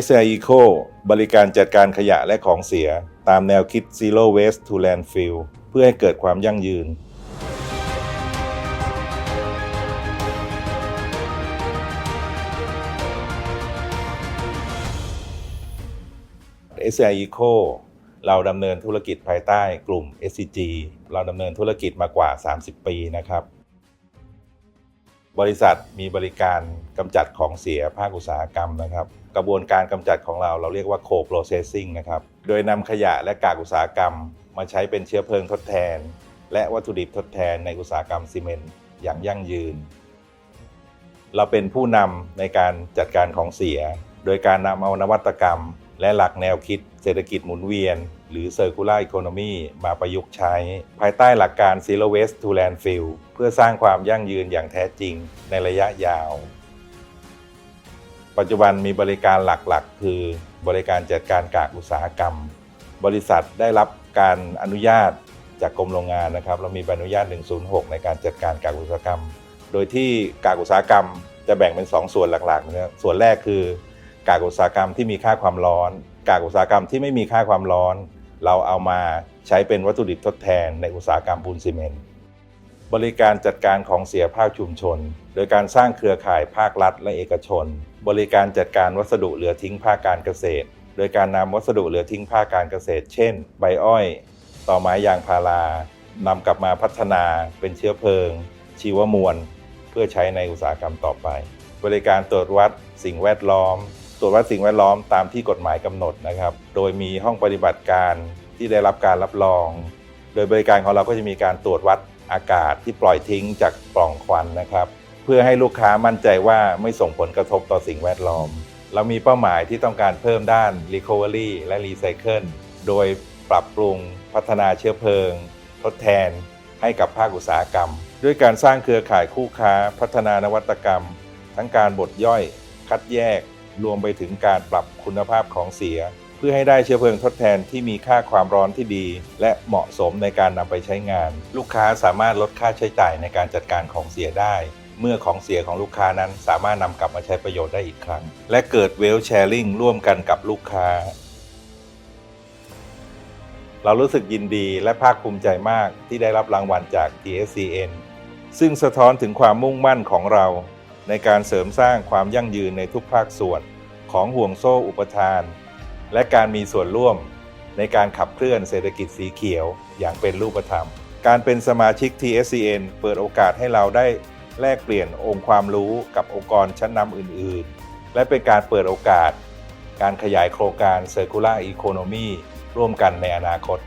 s i Eco บริการจัดการขยะและของเสีย ตามแนวคิด Zero Waste to Landfill เพื่อให้เกิดความยั่งยืน s i Eco เราดำเนินธุรกิจภายใต้กลุ่ม SCG เราดำเนินธุรกิจมากว่า 30 ปีนะครับ บริษัทมีบริการกำจัดของเสียภาคอุตสาหกรรมนะครับ กระบวนการกำจัดของเราเราเรียกว่า co-processing นะครับ โดยนำขยะและกากอุตสาหกรรม มาใช้เป็นเชื้อเพลิงทดแทน และวัตถุดิบทดแทนในอุตสาหกรรมซีเมนต์อย่างยั่งยืน เราเป็นผู้นำในการจัดการของเสีย โดยการนำเอานวัตกรรม และหลักแนวคิด เศรษฐกิจหมุนเวียน หรือ Circular Economy มาประยุกต์ใช้ ภายใต้หลักการ Zero Waste to Landfill เพื่อสร้างความยั่งยืนอย่างแท้จริงในระยะยาว ปัจจุบันมีบริการหลักๆ คือบริการจัดการกากอุตสาหกรรม บริษัทได้รับการอนุญาตจากกรมโรงงานนะครับ เรามีใบอนุญาต 106 ในการจัดการกากอุตสาหกรรม โดยที่กากอุตสาหกรรมจะแบ่งเป็น 2 ส่วนหลักๆนะครับส่วนแรกคือกากอุตสาหกรรมที่มีค่าความร้อน กากอุตสาหกรรมที่ไม่มีค่าความร้อน เราเอามาใช้เป็นวัตถุดิบทดแทนในอุตสาหกรรมปูนซีเมนต์บริการจัดการของเสียภาคชุมชน โดยการสร้างเครือข่ายภาครัฐและเอกชน บริการจัดการวัสดุเหลือทิ้งภาคการเกษตร โดยการนำวัสดุเหลือทิ้งภาคการเกษตร เช่น ใบอ้อย ต่อไม้ยางพารานำกลับมาพัฒนาเป็นเชื้อเพลิง ชีวมวล เพื่อใช้ในอุตสาหกรรมต่อไป บริการตรวจวัดสิ่งแวดล้อม ตรวจวัดสิ่งแวดล้อมตามที่กฎหมายกำหนดนะครับ โดยมีห้องปฏิบัติการที่ได้รับการรับรอง โดยบริการของเราก็จะมีการตรวจวัดอากาศที่ปล่อยทิ้งจากปล่องควันนะครับ เพื่อให้ลูกค้ามั่นใจว่าไม่ส่งผลกระทบต่อสิ่งแวดล้อม เรามีเป้าหมายที่ต้องการเพิ่มด้าน Recovery และ Recycle โดยปรับปรุงพัฒนาเชื้อเพลิง ทดแทนให้กับภาคอุตสาหกรรม ด้วยการสร้างเครือข่ายคู่ค้า พัฒนานวัตกรรม ทั้งการบดย่อย คัดแยก รวมไปถึงการปรับคุณภาพของเสีย เพื่อให้ได้เชื้อเพลิงทดแทนที่มีค่าความร้อนที่ดี และเหมาะสมในการนำไปใช้งาน ลูกค้าสามารถลดค่าใช้จ่ายในการจัดการของเสียได้ เมื่อของเสียของลูกค้านั้นสามารถนำกลับมาใช้ประโยชน์ได้อีกครั้ง และเกิดเวลแชร์ลิงร่วมกันกับลูกค้าเรารู้สึกยินดีและภาคภูมิใจมากที่ได้รับรางวัลจาก TSCN ซึ่งสะท้อนถึงความมุ่งมั่นของเรา ในการเสริมสร้างความยั่งยืนในทุกภาคส่วนของห่วงโซ่อุปทาน และการมีส่วนร่วมในการขับเคลื่อนเศรษฐกิจสีเขียวอย่างเป็นรูปธรรม การเป็นสมาชิก TSCN เปิดโอกาสให้เราได้แลกเปลี่ยนองค์ความรู้กับองค์กรชั้นนำอื่น ๆ และเป็นการเปิดโอกาส การขยายโครงการ Circular Economy ร่วมกันในอนาคต